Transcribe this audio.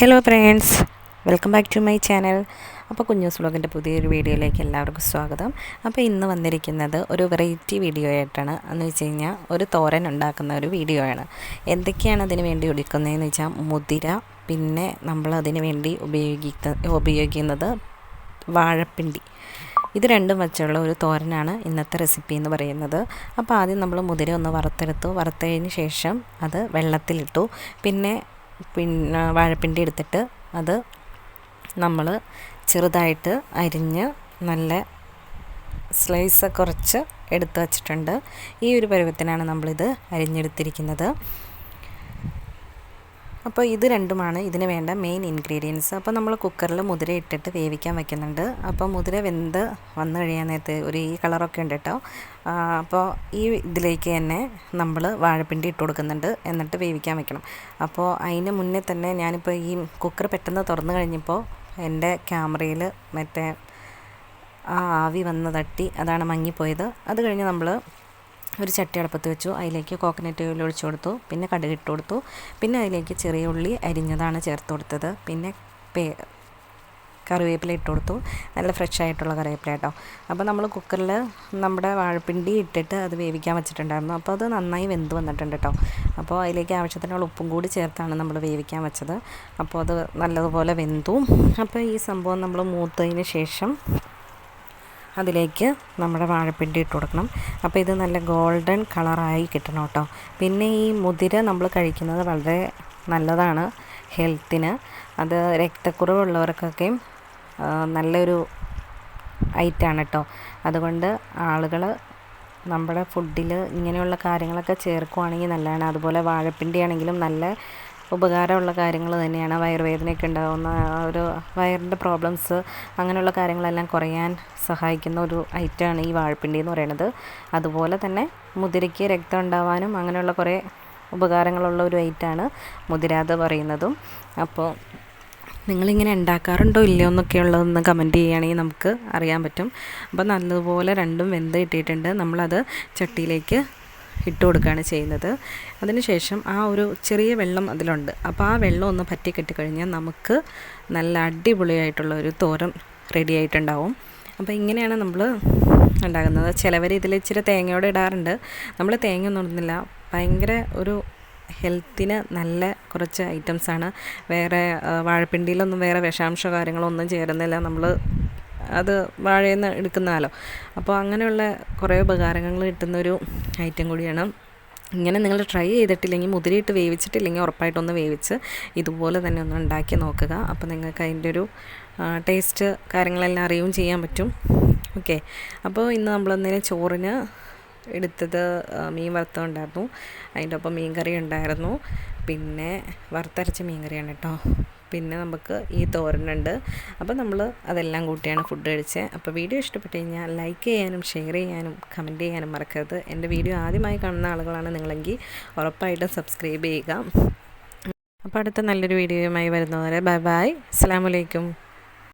Hello friends welcome back to my channel അപ്പോൾ കുഞ്ഞൂസ് വ്ളോഗിന്റെ പുതിയൊരു വീഡിയോയിലേക്ക് എല്ലാവർക്കും സ്വാഗതം. അപ്പോൾ ഇന്ന് വന്നിരിക്കുന്നത് ഒരു വെറൈറ്റി വീഡിയോ ആയിട്ടാണ് എന്ന് വെച്ച് കഴിഞ്ഞാൽ ഒരു തോരൻ ഉണ്ടാക്കുന്ന ഒരു വീഡിയോ ആണ് എന്തൊക്കെയാണ് അതിന് വേണ്ടി എടുക്കുന്നതെന്ന് വെച്ചാൽ മുതിര പിന്നെ നമ്മൾ അതിന് വേണ്ടി ഉപയോഗിക്ക ഉപയോഗിക്കുന്നത് വാഴപ്പിണ്ടി. ഇത് രണ്ടും വെച്ചുള്ള ഒരു തോരനാണ് ഇന്നത്തെ റെസിപ്പി എന്ന് പറയുന്നത്. അപ്പോൾ ആദ്യം നമ്മൾ മുതിര ഒന്ന് വറുത്തെടുത്തു. വറുത്തതിന് ശേഷം അത് വെള്ളത്തിലിട്ടു. പിന്നെ പിന്നെ വാഴപ്പിണ്ടി എടുത്തിട്ട് അത് നമ്മൾ ചെറുതായിട്ട് അരിഞ്ഞ് നല്ല സ്ലൈസ് കുറച്ച് എടുത്ത് വച്ചിട്ടുണ്ട്. ഈ ഒരു പരുവത്തിനാണ് നമ്മളിത് അരിഞ്ഞെടുത്തിരിക്കുന്നത്. അപ്പോൾ ഇത് രണ്ടുമാണ്. ഇതിന് വേണ്ട മെയിൻ ഇൻഗ്രീഡിയൻസ് അപ്പോൾ നമ്മൾ കുക്കറിൽ മുതിര ഇട്ടിട്ട് വേവിക്കാൻ വെക്കുന്നുണ്ട്. അപ്പോൾ മുതിര വെന്ത് വന്നു കഴിയാൻ നേരത്തെ ഒരു ഈ കളറൊക്കെ ഉണ്ട് കേട്ടോ. അപ്പോൾ ഈ ഇതിലേക്ക് തന്നെ നമ്മൾ വാഴപ്പിണ്ടി ഇട്ട് കൊടുക്കുന്നുണ്ട്. എന്നിട്ട് വേവിക്കാൻ വെക്കണം. അപ്പോൾ അതിന് മുന്നേ തന്നെ ഞാനിപ്പോൾ ഈ കുക്കർ പെട്ടെന്ന് തുറന്നു കഴിഞ്ഞപ്പോൾ എന്റെ ക്യാമറയിൽ മറ്റേ ആ ആവി വന്ന് തട്ടി അതാണ് മങ്ങിപ്പോയത്. അത് കഴിഞ്ഞ് നമ്മൾ ഒരു ചട്ടി അടുപ്പത്ത് വെച്ചു. അതിലേക്ക് കോക്കനട്ട് ഓയിൽ ഒഴിച്ചു കൊടുത്തു. പിന്നെ കടുക് ഇട്ട് കൊടുത്തു. പിന്നെ അതിലേക്ക് ചെറിയ ഉള്ളി അരിഞ്ഞതാണ് ചേർത്ത് കൊടുത്തത്. പിന്നെ പേ കറിവേപ്പില ഇട്ട് കൊടുത്തു. നല്ല ഫ്രഷ് ആയിട്ടുള്ള കറിവേപ്പില കേട്ടോ. അപ്പോൾ നമ്മൾ കുക്കറിൽ നമ്മുടെ വാഴപ്പിണ്ടി ഇട്ടിട്ട് അത് വേവിക്കാൻ വെച്ചിട്ടുണ്ടായിരുന്നു. അപ്പോൾ അത് നന്നായി വെന്ത് വന്നിട്ടുണ്ട് കേട്ടോ. അപ്പോൾ അതിലേക്ക് ആവശ്യത്തിനുള്ള ഉപ്പും കൂടി ചേർത്താണ് നമ്മൾ വേവിക്കാൻ വെച്ചത്. അപ്പോൾ അത് നല്ലതുപോലെ വെന്തു. അപ്പോൾ ഈ സംഭവം നമ്മൾ മൂത്തതിന് ശേഷം അതിലേക്ക് നമ്മുടെ വാഴപ്പിണ്ടി ഇട്ട് കൊടുക്കണം. അപ്പോൾ ഇത് നല്ല ഗോൾഡൻ കളറായി കിട്ടണം കേട്ടോ. പിന്നെ ഈ മുതിര നമ്മൾ കഴിക്കുന്നത് വളരെ നല്ലതാണ് ഹെൽത്തിന്. അത് രക്തക്കുറവുള്ളവർക്കൊക്കെ നല്ലൊരു ഐറ്റാണ് കേട്ടോ. അതുകൊണ്ട് ആളുകൾ നമ്മുടെ ഫുഡിൽ ഇങ്ങനെയുള്ള കാര്യങ്ങളൊക്കെ ചേർക്കുവാണെങ്കിൽ നല്ലതാണ്. അതുപോലെ വാഴപ്പിണ്ടി ആണെങ്കിലും നല്ല ഉപകാരമുള്ള കാര്യങ്ങൾ തന്നെയാണ്. വയറുവേദനയൊക്കെ ഉണ്ടാകുന്ന ഒരു വയറിന്റെ പ്രോബ്ലംസ് അങ്ങനെയുള്ള കാര്യങ്ങളെല്ലാം കുറയാൻ സഹായിക്കുന്ന ഒരു ഐറ്റമാണ് ഈ വാഴപ്പിണ്ടി എന്ന് പറയുന്നത്. അതുപോലെ തന്നെ മുതിരയ്ക്ക് രക്തം ഉണ്ടാവാനും അങ്ങനെയുള്ള കുറേ ഉപകാരങ്ങളുള്ള ഒരു ഐറ്റമാണ് മുതിരാതെ പറയുന്നതും. അപ്പോൾ നിങ്ങളിങ്ങനെ ഉണ്ടാക്കാറുണ്ടോ ഇല്ലയോ എന്നൊക്കെ ഉള്ളതൊന്ന് കമന്റ് ചെയ്യുകയാണെങ്കിൽ നമുക്ക് അറിയാൻ പറ്റും. അപ്പോൾ നല്ലതുപോലെ രണ്ടും വെന്ത് കിട്ടിയിട്ടുണ്ട്. നമ്മളത് ചട്ടിയിലേക്ക് ഇട്ട് കൊടുക്കുകയാണ് ചെയ്യുന്നത്. അതിനുശേഷം ആ ഒരു ചെറിയ വെള്ളം അതിലുണ്ട്. അപ്പോൾ ആ വെള്ളം ഒന്ന് പറ്റി കഴിഞ്ഞാൽ നമുക്ക് നല്ല അടിപൊളിയായിട്ടുള്ള ഒരു തോരൻ റെഡി ആയിട്ടുണ്ടാവും. അപ്പോൾ ഇങ്ങനെയാണ് നമ്മൾ ഉണ്ടാകുന്നത് ചിലവർ ഇതിൽ ഇച്ചിരി തേങ്ങയോടെ ഇടാറുണ്ട്. നമ്മൾ തേങ്ങ ഒന്നും ഇടുന്നില്ല. ഭയങ്കര ഒരു ഹെൽത്തിന് നല്ല കുറച്ച് ഐറ്റംസാണ്. വേറെ വാഴപ്പിണ്ടിയിലൊന്നും വേറെ വിഷാംശ കാര്യങ്ങളൊന്നും ചേരുന്നില്ല. നമ്മൾ അത് വാഴയിൽ നിന്ന് എടുക്കുന്നാലോ അപ്പോൾ അങ്ങനെയുള്ള കുറേ ഉപകാരങ്ങൾ കിട്ടുന്നൊരു ഐറ്റം കൂടിയാണ്. ഇങ്ങനെ നിങ്ങൾ ട്രൈ ചെയ്തിട്ടില്ലെങ്കിൽ മുതിരിയിട്ട് വേവിച്ചിട്ടില്ലെങ്കിൽ ഉറപ്പായിട്ടൊന്ന് വേവിച്ച് ഇതുപോലെ തന്നെ ഒന്ന് ഉണ്ടാക്കി നോക്കുക. അപ്പോൾ നിങ്ങൾക്ക് അതിന്റെ ഒരു ടേസ്റ്റ് കാര്യങ്ങളെല്ലാം അറിയുകയും ചെയ്യാൻ പറ്റും. ഓക്കെ. അപ്പോൾ ഇന്ന് നമ്മളൊന്നിനെ ചോറിന് എടുത്തത് മീൻ വറുത്തതുണ്ടായിരുന്നു അതിന്റെ ഒപ്പം മീൻ കറി ഉണ്ടായിരുന്നു. പിന്നെ വറുത്തരച്ച മീൻ കറിയാണ് കേട്ടോ. പിന്നെ നമുക്ക് ഈ തോരനുണ്ട്. അപ്പോൾ നമ്മൾ അതെല്ലാം കൂട്ടിയാണ് ഫുഡ് കഴിച്ചത് അപ്പോൾ വീഡിയോ ഇഷ്ടപ്പെട്ട് കഴിഞ്ഞാൽ ലൈക്ക് ചെയ്യാനും ഷെയർ ചെയ്യാനും കമന്റ് ചെയ്യാനും മറക്കരുത്. എന്റെ വീഡിയോ ആദ്യമായി കാണുന്ന ആളുകളാണ് നിങ്ങളെങ്കിൽ ഉറപ്പായിട്ടും സബ്സ്ക്രൈബ് ചെയ്യുക. അപ്പോൾ അടുത്ത നല്ലൊരു വീഡിയോയുമായി വരുന്നവരെ ബൈ ബൈ അസ്സാം വലൈക്കും